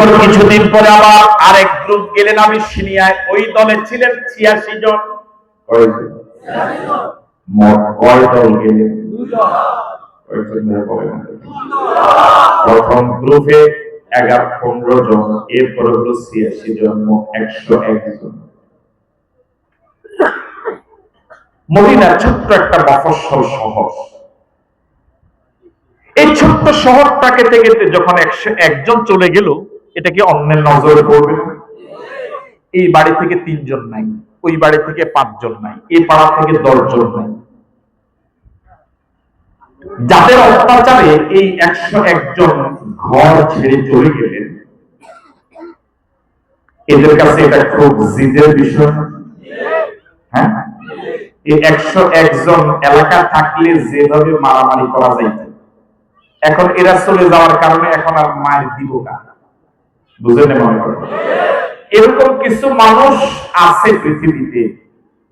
এরপর কিছুদিন পরে আবার আরেক গ্রুপ গেলেন, আমি সিনিয়ায়। ওই দলে ছিলেন ছিয়াশি জন? প্রথম গ্রুপে এগারো, পনেরো জন, এরপর হলো ছিয়াশি জন একশো একজন ছোট্ট একটা মফস্বল শহর। এই ছোট্ট শহরটাকে থেকে যখন একশো একজন চলে গেল এটা কি অন্যের নজরে পড়বে? এই বাড়ি থেকে তিনজন নাই, ওই বাড়ি থেকে পাঁচজন নাই, এই পাড়া থেকে দশজন নাই। যাদের অত্যাচারে এই একশো একজন ঘর ছেড়ে চলে গেলেন, এদের কাছে এটা খুব জিদের বিষয়। হ্যাঁ? এই একশো একজন এলাকা থাকলে যেভাবে মারামারি করা যাইত, এখন এরা চলে যাওয়ার কারণে এখন আর মায়ের দিব না। বুঝলেন মনে করেন এরকম কিছু মানুষ আছে পৃথিবীতে,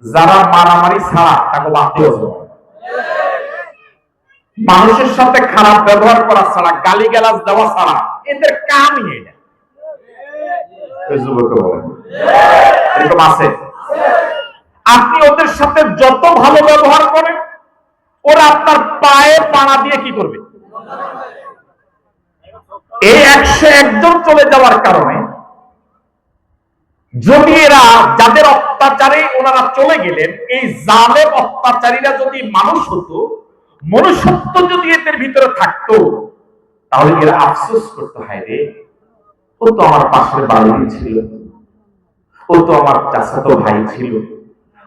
যারা মারামারি ছাড়া তাকে বাঁধতে মানুষের সাথে খারাপ ব্যবহার করা ছাড়া গালি গালাজ দেওয়া ছাড়া, এদের কামই এটা। এরকম আছে? আপনি ওদের সাথে যত ভালো ব্যবহার করেন, ওরা আপনার পায়ে পাড়া দিয়ে কি করবে? এই একশো একজন চলে যাওয়ার কারণে যদি এরা যাদের অত্যাচারে ওনারা চলে গেলেন, এই জালেম অত্যাচারীরা যদি মানুষ হতো, মনুষ্যত্ব যদি এদের ভিতরে থাকতো, তাহলে এরা আফসোস করতে, হয় রে, ও তো আমার পাশের বাড়ি ছিল, ও তো আমার চাচাতো ভাই ছিল,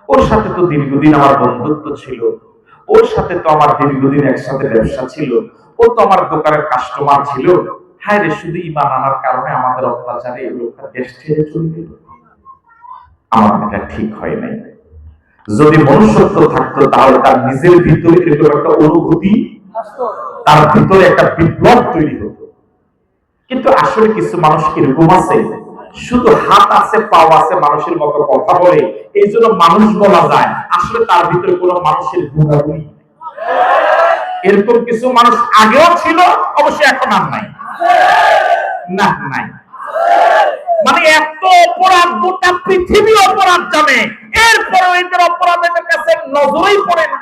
ওর সাথে তো দীর্ঘদিন আমার বন্ধুত্ব ছিল, ওর সাথে তো আমার দীর্ঘদিন একসাথে ব্যবসা ছিল, ও তো আমার দোকানের কাস্টমার ছিল হ্যাঁ রে, শুধু ইমান আনার কারণে আমাদের অত্যাচারে এই লোকটা দেশ ছেড়ে চলে গেল। আমার এটা ঠিক হয় নাই। যদি মনুষ্যত্ব থাকতো, তাহলে তার নিজের ভিতরে এরকম একটা অনুভূতি, তার ভিতরে একটা বিপ্লব তৈরি হতো। কিন্তু আসলে কিছু মানুষ এরকম আছে, শুধু হাত আছে, পাও আছে, মানুষের মতো কথা বলে, এই জন্য মানুষ বলা যায়, আসলে তার ভিতরে কোনো মানুষের গুণাগুণই এরকম কিছু মানুষ আগেও ছিল, অবশ্যই এখন আর নাই। না, নাই। মানে এত অপরাধ, গোটা পৃথিবী অপরাধ জানে। এরপরে এদের কাছে পড়ে না।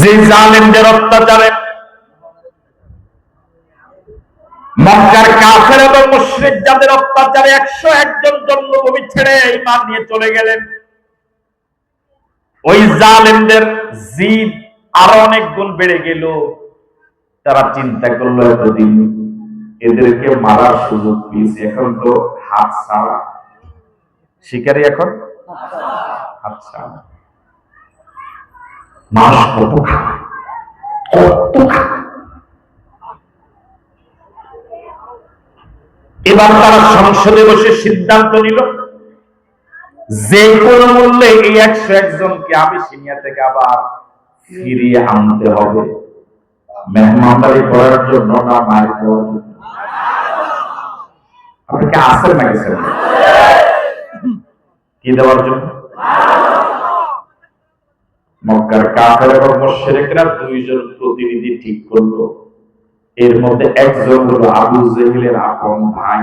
যে জালেমদের অত্যাচারে মক্কার কাফের এবং মুশরিক যাদের অত্যাচারে একশো একজন জন্মভূমি ছেড়ে এই ইমান নিয়ে চলে গেলেন। ওই জালেমদের জিদ আরও অনেক গুণ বেড়ে গেল। তারা চিন্তা করল, এতদিন এদেরকে মারার সুযোগ পেয়েছে, এখন তো হাত ছাড়া। শিকারি এখন? হাত ছাড়া। মানুষ কত কত এবার তারা সংসদে বসে সিদ্ধান্ত নিল যে কোনো মূল্যে এই একশো একজনকে আমি সিনিয়া থেকে আবার ফিরিয়ে আনতে হবে। মেহমানদারি করার জন্য না মায়ের দেওয়ার জন্য? আপনি কি আসেন না কি দেওয়ার জন্য? মক্কার এবং দুইজন প্রতিনিধি ঠিক করল। এর মধ্যে একজন হলো আবু জেহেলের আপন ভাই।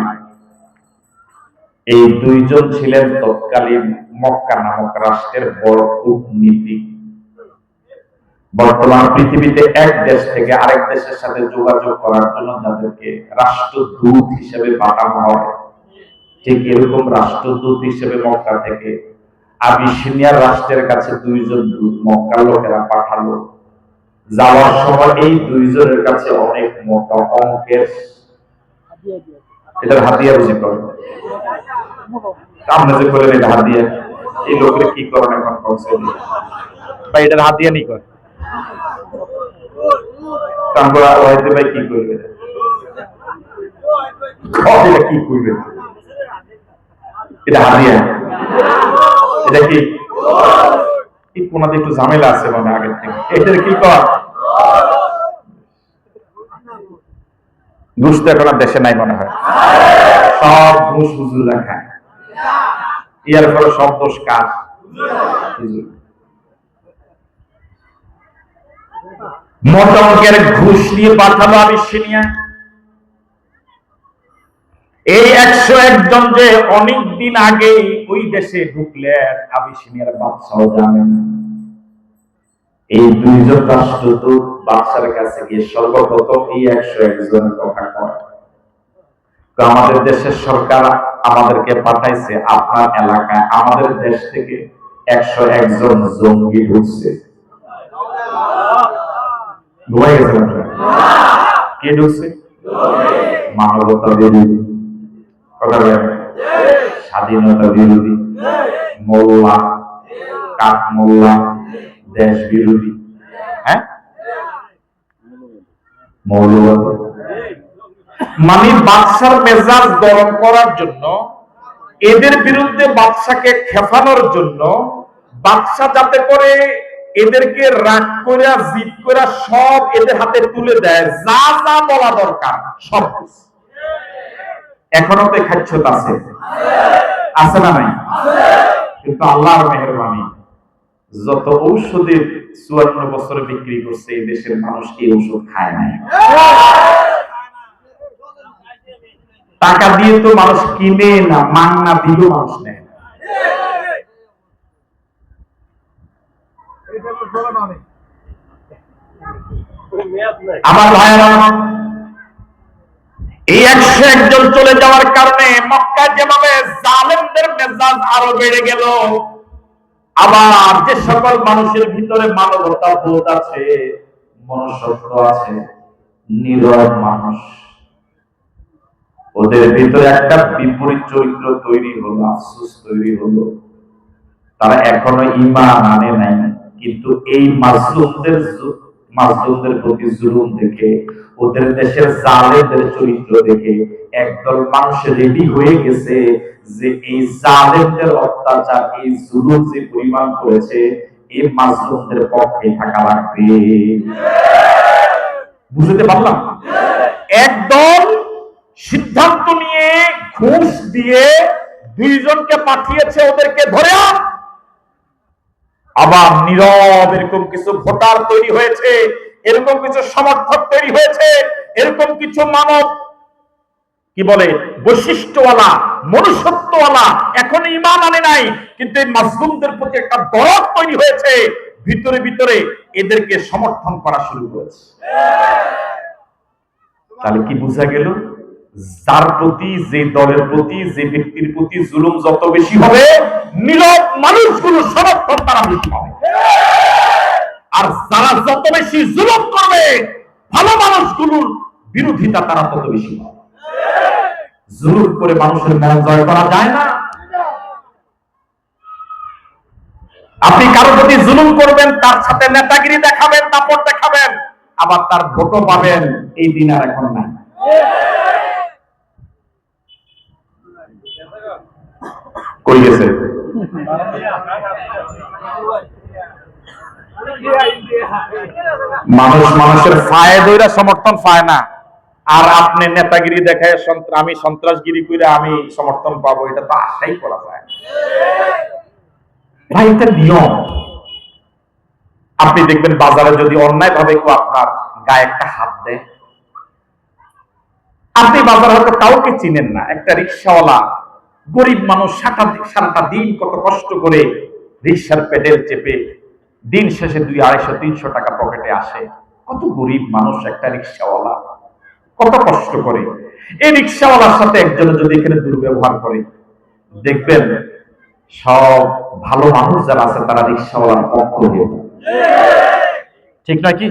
এই দুইজন ছিলেন তৎকালীন মক্কা নামক রাষ্ট্রের বড় কূটনীতিক। বর্তমান পৃথিবীতে এক দেশ থেকে আরেক দেশের সাথে যোগাযোগ করার জন্য যাদেরকে রাষ্ট্রদূত হিসেবে পাঠানো হয়। ঠিক এরকম রাষ্ট্রদূত হিসেবে মক্কা থেকে আবিসিনিয়ার রাষ্ট্রের কাছে দুইজন দূত মক্কার লোকেরা পাঠালো। যাওয়ার সময় এই দুইজনের কাছে অনেক মোটা অঙ্কের এটার হাতিয়া বুঝি করেন সামনে যে করেন এটা হাতিয়া। এই লোকের কি করেন এখন কনসে ভাই এটার হাতিয়া নি করে তারপর আর হয়তো ভাই কি করবে? কি করবে? এটা হাতিয়া। এটা কি? কোনাতে একটু ঝামেলা আছে মানে আগের থেকে। এটার কি কর ঘুষ তো দেশে নাই মনে হয়। সব ঘুষ হুজুরা খায় ইয়ার ফলে সব দোষ ঘুষ পাঠালো এই একশো একজন যে অনেক দিন আগে ওই দেশে ঢুকলেন আবিসিনিয়ার বাদশাহ জানেন না। এই দুইজন রাষ্ট্রদূত বাদশার কাছে গিয়ে সর্বপ্রথম এই একশো একজনের কথা কয়। তো আমাদের দেশের সরকার আমাদেরকে পাঠাইছে, আপনার এলাকায় আমাদের দেশ থেকে একশো একজন জঙ্গি ঢুকছে। কে ঢুকছে? মানবতা বিরোধী। স্বাধীনতা বিরোধী। মোল্লা কাক মোল্লা দেশ বিরোধী। হ্যাঁ? মৌলবাদী। মানে বাদশার মেজাজ গরম করার জন্য, এদের বিরুদ্ধে বাদশাকে খেফানোর জন্য, বাদশা যাতে করে এদেরকে রাগ করে জিত করে সব এদের হাতে তুলে দেয়। যা যা বলা দরকার, সব। এখনও তো খাচ্ছত আছে। আছে না নাই? কিন্তু আল্লাহর মেহরবানি। যত ঔষধের চুয়ান্ন বছরে বিক্রি করছে, এই দেশের মানুষ এই ঔষধ খায় নাই? টাকা দিয়ে তো মানুষ কিনে না মান্না দিলেও মানুষ নেয় আমার ভাইয়েরা এই একশো একজন চলে যাওয়ার কারণে মক্কা যেভাবে জালেমদের মেজাজ আরও বেড়ে গেল আবার যে সকল মানুষের ভিতরে মানবতা বোধ আছে, মনুষ্যত্ব আছে, নীরব মানুষ, ওদের ভিতরে একটা বিপরীত চরিত্র তৈরি হলো, আফসোস তৈরি হলো। তারা এখনও ইমান আনে নাই, কিন্তু এই মাজলুমদের মাজলুমদের প্রতি জুলুম দেখে, ওদের দেশের জালেমদের চরিত্র দেখে, একদল মানুষ রেডি হয়ে গেছে যে এই জালেমদের অত্যাচার, এই জুলুম যে পরিমাণ করেছে, এই মাজলুমদের পক্ষে থাকা লাগবে। বুঝতে পারলাম? একদল সিদ্ধান্ত নিয়ে ঘুষ দিয়ে দুইজনকে পাঠিয়েছে ওদেরকে ধরে আন। আবার নীরব, এরকম কিছু ভোটার তৈরি হয়েছে, এরকম কিছু সমর্থক তৈরি হয়েছে, এরকম কিছু মানব, কি বলে, বৈশিষ্ট্যওয়ালা, মনুষ্যত্বওয়ালা, এখন ইমান আনে নাই, কিন্তু এই মাসলুমদের প্রতি একটা দরদ তৈরি হয়েছে, ভিতরে ভিতরে এদেরকে সমর্থন করা শুরু করেছে। তাহলে কি বোঝা গেল? যার প্রতি, যে দলের প্রতি, যে ব্যক্তির প্রতি জুলুম যত বেশি হবে, নীরব মানুষগুলো সমর্থন তারা বেশি হবে আর যারা যত বেশি জুলুম করবে, ভালো মানুষগুলোর বিরোধিতা তারা তত বেশি হবে জুলুম করে মানুষের মন জয় করা যায় না। আপনি কারও প্রতি জুলুম করবেন, তার সাথে নেতাগিরি দেখাবেন, দাপট দেখাবেন, আবার তার ভোটও পাবেন, এই দিন আর এখন নাই। কই গেছে? মানুষ মানুষের ফায়ে দইরা সমর্থন পায় না। আর আপনি নেতাগিরি দেখায় আমি সন্ত্রাসগিরি করে আমি সমর্থন পাবো, এটা তো আশাই করা যায় নিয়ম। আপনি দেখবেন বাজারে যদি অন্যায় ভাবে কেউ আপনার গায়ে একটা হাত দেয়। আপনি বাজার হয়তো কাউকে চিনেন না, একটা রিক্সাওয়ালা গরিব মানুষ সারাটা দি- সারাটা দিন কত কষ্ট করে রিক্সার পেডেল চেপে দিন শেষে দুই আড়াইশো, তিনশো টাকা পকেটে আসে। কত গরিব মানুষ একটা রিক্সাওয়ালা। কত কষ্ট করে। এই রিক্সাওয়ালার সাথে একজনে যদি এখানে দুর্ব্যবহার করে, দেখবেন সব ভালো মানুষ যারা আছে, তারা রিক্সাওয়ালার পক্ষ হয়ে ঠিক নাকি?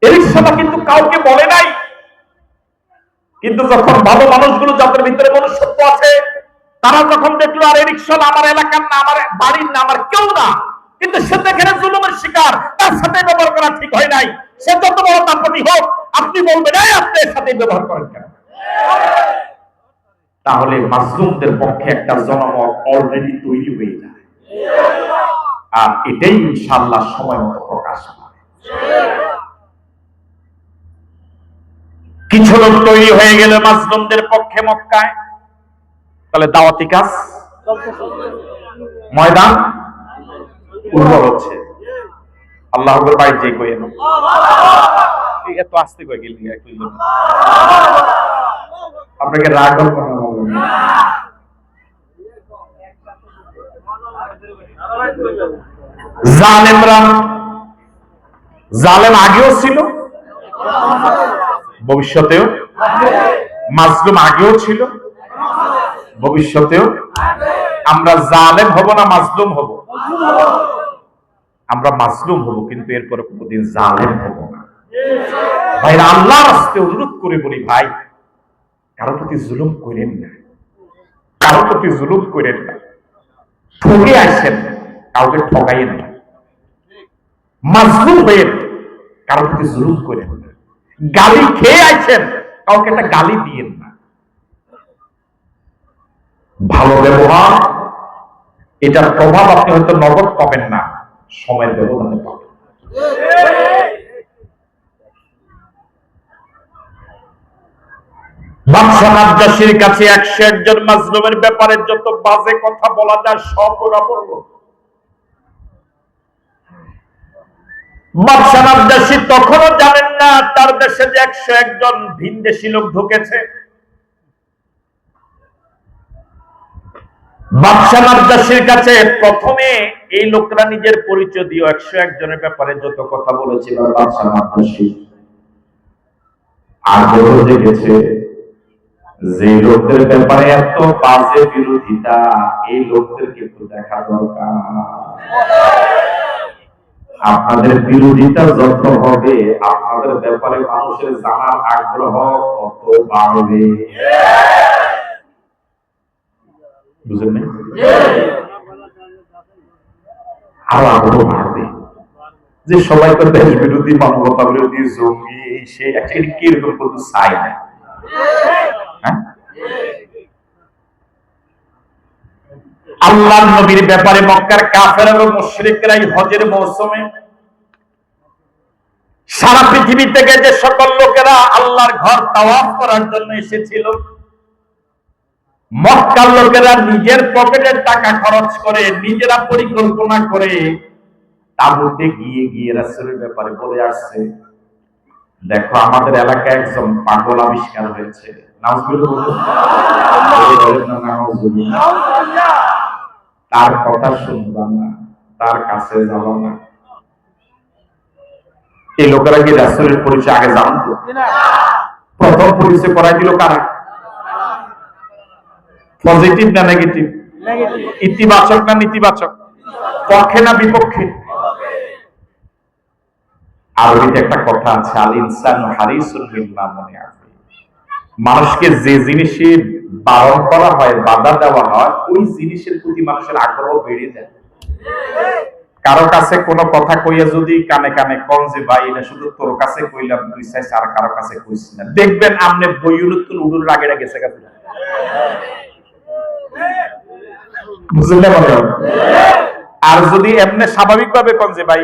এই রিক্সাটা কিন্তু কাউকে বলে নাই। কিন্তু যখন ভালো মানুষগুলো যাদের ভিতরে মনুষ্যত্ব আছে, তারা যখন দেখল, আর এই আমার এলাকার না, আমার বাড়ির না, আমার কেউ না। কিন্তু সে দেখে জুলুমের শিকার, তার সাথে ব্যবহার করা ঠিক হয় নাই। সে যত বড় তার প্রতি হোক, আপনি বলবেন, এই, আপনি সাথে ব্যবহার করেন কেন? তাহলে মাসরুমদের পক্ষে একটা জনমত অলরেডি তৈরি হয়ে যায়। আর এটাই ইনশাল্লাহ সময় মতো প্রকাশ পাবে কিছু লোক তৈরি হয়ে গেল মাসরুমদের পক্ষে মক্কায়। তাহলে দাওয়াতি কাজ? ময়দান? উর্বর হচ্ছে। আল্লাহ বাইর যে কই এত আস্তে কই গেলি? আপনাকে রাগ। জালেমরা জালেম আগেও ছিল ভবিষ্যতেও? মাজলুম আগেও ছিল। ভবিষ্যতেও? আমরা জালেম হব না মাজলুম হব? আমরা মাজলুম হব, কিন্তু এরপরে কোনদিন জালেম হব না। ভাই আল্লাহ রাস্তে অনুরোধ করে বলি, ভাই, কারও প্রতি জুলুম করেন না। কারও প্রতি জুলুম করেন না। ঠকে আসেন, কাউকে ঠকাইয়েন না। মাজলুম হয়ে কারও প্রতি জুলুম করেন না। গালি খেয়ে আছেন কাউকে একটা গালি দিয়েন না। ভালো ব্যবহার, এটার প্রভাব আপনি হয়তো নগদ পাবেন না, সময়ের ব্যবধানে পাবেন কাছে একশো একজন ব্যাপারে যত বাজে কথা বলা যায়, সব ওরা বলল। বাদশাহ তখনও জানেন না, তার দেশে যে একশো একজন ভিনদেশি লোক ঢুকেছে? বাদশাহ নাজ্জাশীর কাছে প্রথমে এই লোকরা নিজের পরিচয় দিয়ে একশো একজনের ব্যাপারে যত কথা বলেছিল বাদশাহ নাজ্জাশী আগ্রহ জেগেছে যে লোকদের ব্যাপারে এত বাজে বিরোধিতা, এই লোকদের কিন্তু দেখা দরকার। আপনাদের বিরোধিতা যত হবে, আপনাদের ব্যাপারে মানুষের জানার আগ্রহ তত বাড়বে। আরও আগ্রহ বাড়বে। যে সবাই তো দেশ বিরোধী মানবতা বিরোধী জঙ্গি, সে অ্যাকচুয়ালি কীরকম কিন্তু চাই না হ্যাঁ? আল্লাহ নবীর ব্যাপারে মক্কার কাফের এবং মুশরিকরাই হজের মৌসুমে সারা পৃথিবী থেকে যে সকল লোকেরা আল্লাহর ঘর তাওয়াফ করার জন্য এসেছিল মক্কার লোকেরা নিজের পকেটের টাকা খরচ করে নিজেরা পরিকল্পনা করে তাবুতে গিয়ে গিয়ে রাসূলের ব্যাপারে বলে আসছে দেখো আমাদের এলাকায় একজন পাগল আবিষ্কার হয়েছে। নাউজুবিল্লাহ বলুন। বলেন না, নাউজুবিল্লাহ। তার কথা শুনবা না তার কাছে যাব না। এই লোকেরা কি রাসূলের পরিচয় আগে জানতো? প্রথম পরিচয় করাই দিল কারা? পজিটিভ না নেগেটিভ ইতিবাচক না নেতিবাচক? পক্ষে না বিপক্ষে? আরবিতে একটা কথা আছে আল ইনসান হারিসুল বিল্লাহ মনে আছে মানুষকে যে জিনিসে বারণ করা হয়, বাধা দেওয়া হয়, ওই জিনিসের প্রতি মানুষের আগ্রহ বেড়ে যায়। কারও কাছে কোনো কথা কইয়া যদি কানে কানে কন যে, ভাই, এটা শুধু তোর কাছে কইলাম, তুই চাইছ আর কারও কাছে কইস না। দেখবেন আমনে বইউলুতুল উডুর রাগেরা গেছে গেছে বুঝলেন আর যদি এমনি স্বাভাবিক ভাবে কন যে, ভাই,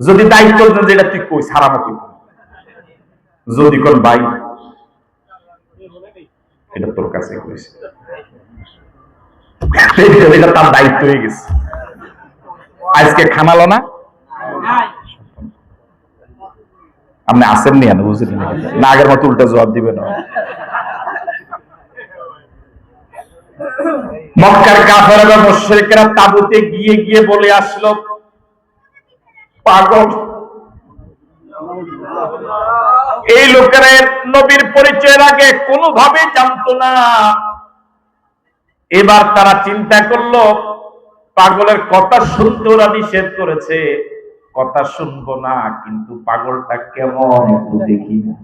যদি দায়িত্ব যেটা তুই কই সারামো কই যদি কোন, ভাই এটা তোর কাছে কইছে। এটা- তার দায়িত্ব হয়ে গেছে। আজকে খানালো না? আপনি আসেননি আমি বুঝলেন না আগের মতো উল্টা জবাব দিবেন না। মক্কার কাফের মুশরিকরা তাবুতে গিয়ে গিয়ে বলে আসলো, পাগল এই লোকেরা নবীর পরিচয়ের আগে কোনোভাবে জানতো না। এবার তারা চিন্তা করল, পাগলের কথা শুনতে ওরা নিষেধ করেছে। কথা শুনব না, কিন্তু পাগলটা কেমন দেখি না।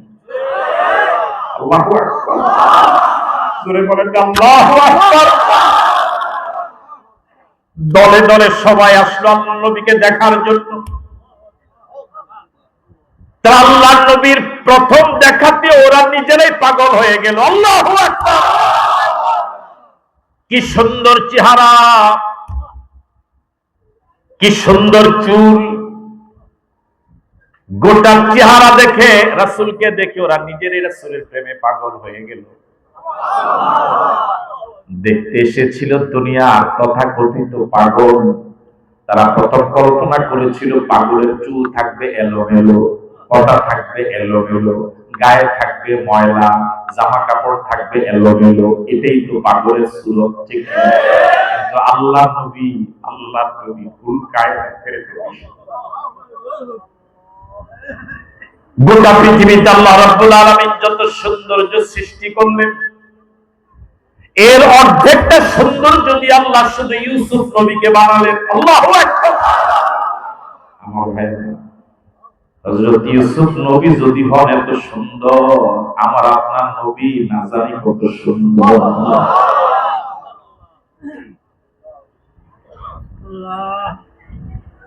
দলে দলে সবাই আসলো নবীকে দেখার জন্য। তারা আল্লাহ নবীর প্রথম দেখাতে ওরা নিজেরাই পাগল হয়ে গেল। আল্লাহ কি সুন্দর চেহারা। কি সুন্দর চুল। গোটা চেহারা দেখে রাসূলকে দেখে ওরা নিজেরই রাসূলের প্রেমে পাগল হয়ে গেল। দেখতে এসেছিল দুনিয়ার তথাকথিত পাগল। তারা প্রথম কল্পনা করেছিল পাগলের চুল থাকবে এলোমেলো। পটা থাকবে এলোমেলো গায়ে থাকবে ময়লা জামা কাপড় থাকবে এলোমেলো এটাই তো পাগলের সুরত, ঠিক? কিন্তু আল্লাহ নবী আল্লাহ নবী, ভুল কায়দা দিলেন। গোটা পৃথিবীতে আল্লাহ রাব্বুল আলামিন যত সৌন্দর্য সৃষ্টি করলেন, এর অর্ধেকটা সৌন্দর্য দিয়ে আল্লাহ শুধু ইউসুফ নবীকে বানালেন আল্লাহু আকবার আমার ভাই হযরত ইউসুফ নবী যদি হন, এত সুন্দর। আমার আপনার নবী, না জানি কত সুন্দর।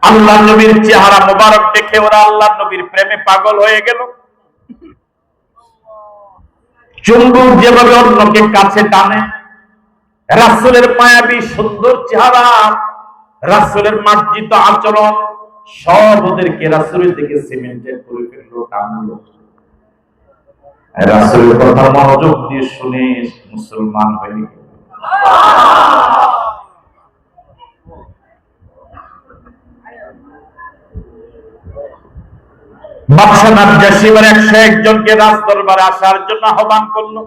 আল্লাহ নবীর চেহারা মোবারক দেখে ওরা আল্লাহ নবীর প্রেমে পাগল হয়ে গেল। চুম্বুক যেভাবে অন্যকে কাছে টানে, রাসূলের মায়াবী সুন্দর চেহারা, রাসূলের মার্জিত আচরণ সব ওদেরকে রাসূলের দিকে সিমেন্টেড করে ফেলল টানলো। কথা মনোযোগ দিয়ে শুনে মুসলমান হয়ে একশো একজনকে রাজ দরবারে আসার জন্য আহ্বান করল।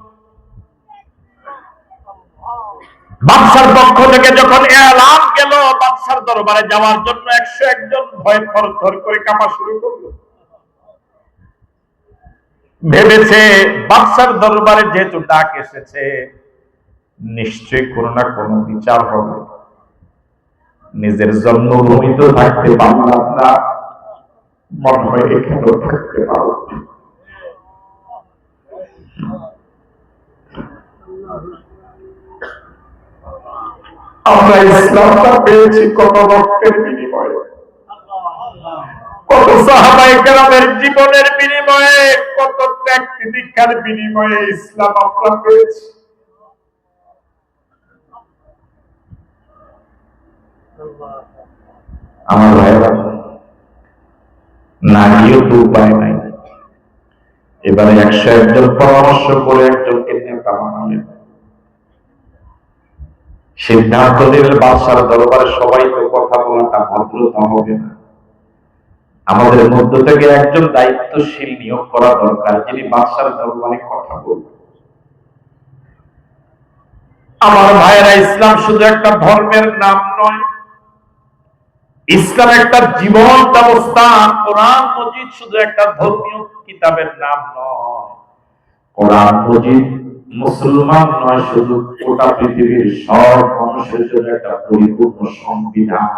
বাদশার পক্ষ থেকে যখন এলান গেল, বাদশার দরবারে যাওয়ার জন্য একশো একজন ভয় থর থর করে কাঁপা শুরু করল। ভেবেছে বাদশার দরবারে যেহেতু ডাক এসেছে, নিশ্চয়ই কোনো না কোনো বিচার হবে। নিজের জন্মভূমি তো থাকতে পারলাম না। মনে হয় এখানেও থাকতে পারো আমরা ইসলামটা পেয়েছি কত রক্তের বিনিময়ে। কত সাহাবাই গ্রামের জীবনের বিনিময়ে, কত ত্যাগ বিনিময়ে ইসলাম আমরা পেয়েছি। আমার ভাইরা না গিয়েও তো উপায় নাই। এবারে একশো একজন পরামর্শ করে একজনকে নেতা বানালেন। সিদ্ধান্ত নিলেন বাদশার দরবারে সবাই তো কথা বলাটা ভদ্রতা হবে না। আমাদের মধ্য থেকে একজন দায়িত্বশীল নিয়োগ করা দরকার, যিনি বাদশার দরবারে কথা বলবেন। আমার ভাইয়েরা, ইসলাম শুধু একটা ধর্মের নাম নয়। ইসলাম একটা জীবন ব্যবস্থা, কোরআন মজিদ শুধু একটা ধর্মীয় কিতাবের নাম নয়। কোরআন মজিদ মুসলমান নয় শুধু গোটা পৃথিবীর সব মানুষের জন্য একটা পরিপূর্ণ সংবিধান।